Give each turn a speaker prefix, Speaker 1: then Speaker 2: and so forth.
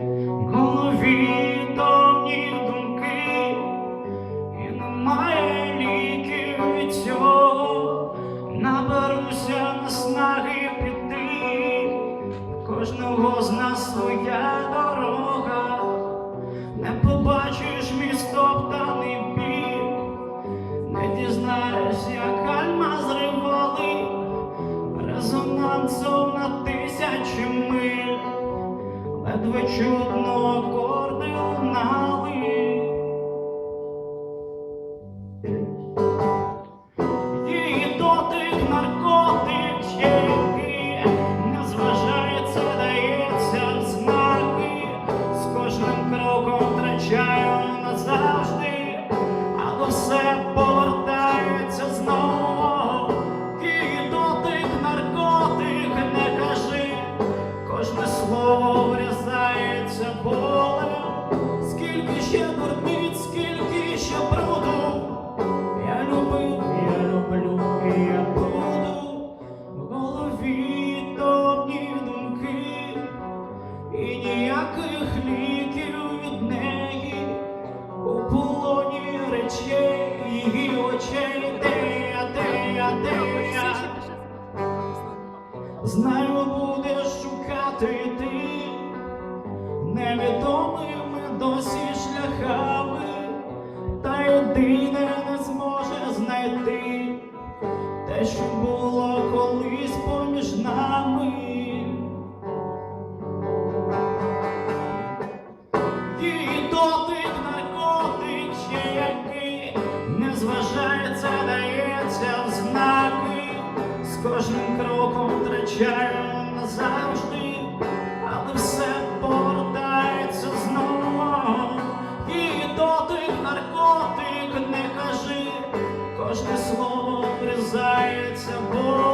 Speaker 1: Голові томні думки, і немає ліків від цього. Наберуся наснаги піти, кожного з нас своя ледве чутно акорди лунали. Її дотик наркотик, який не дається знаки, з кожним кроком втрачаю назавжди, але все повертається знову. Кожне слово Скільки ще дурниць, скільки ще бруду. Я любив, я люблю, я буду в голові томні думки, і ніяких ліків від неї у полоні речей, її очей, де я, де я, де я. Знаю, будеш шукати ти невідомими досі шляхами, та єдине не зможе знайти те, що було колись поміж нами. Її дотик який не зважається, дається в з кожним кроком втрачаю кожне слово врізається Бог.